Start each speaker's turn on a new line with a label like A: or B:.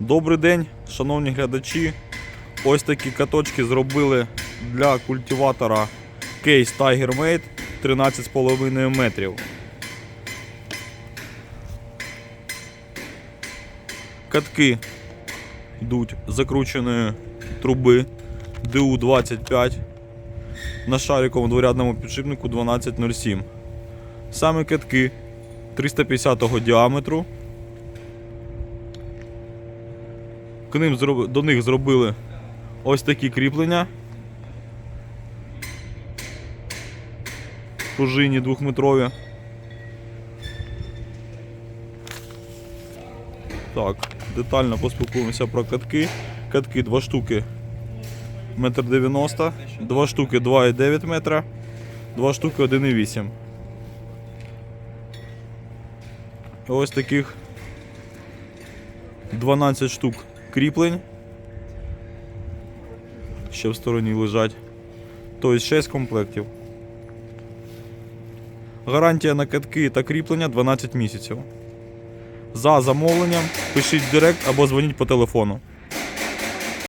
A: Добрий день, шановні глядачі. Ось такі каточки зробили для культиватора Case Tiger Mate 13,5 метрів. Катки йдуть з закрученої труби ДУ-25 на шариковому дворядному підшипнику 1207. Саме катки 350 діаметру. К ним до них зробили ось такі кріплення. Пружинні двохметрові. Так, детально поспілкуємося про катки. Катки 2 штуки 1,90 м, 2 штуки 2,9 метра, 2 штуки 1,8. Ось таких 12 штук кріплень. Ще в стороні лежать. Тобто 6 комплектів. Гарантія на катки та кріплення 12 місяців. За замовленням пишіть в директ або дзвоніть по телефону.